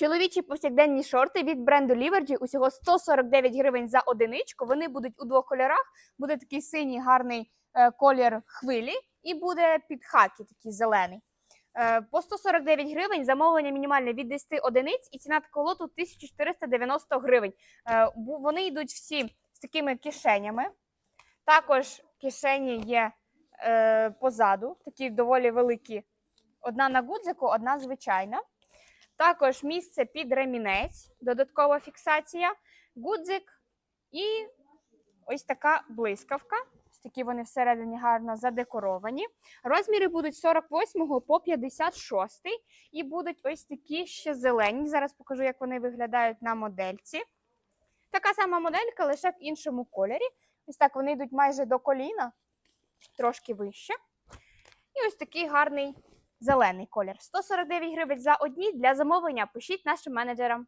Чоловічі повсякденні шорти від бренду Liberty усього 149 гривень за одиничку. Вони будуть у двох кольорах. Буде такий синій гарний е, колір хвилі, і буде під хакі, такий зелений. Е, По 149 гривень замовлення мінімальне від 10 одиниць і ціна такого лоту 1490 гривень. Е, Вони йдуть всі з такими кишенями. Також кишені є позаду, такі доволі великі. Одна на гудзику, одна звичайна. Також місце під ремінець, додаткова фіксація, гудзик і ось така блискавка. Такі вони всередині гарно задекоровані. Розміри будуть 48 по 56 і будуть ось такі ще зелені. Зараз покажу, як вони виглядають на модельці. Така сама моделька, лише в іншому кольорі. Ось так вони йдуть майже до коліна, трошки вище. І ось такий гарний зелений колір. 149 гривень за одні для замовлення. Пишіть нашим менеджерам.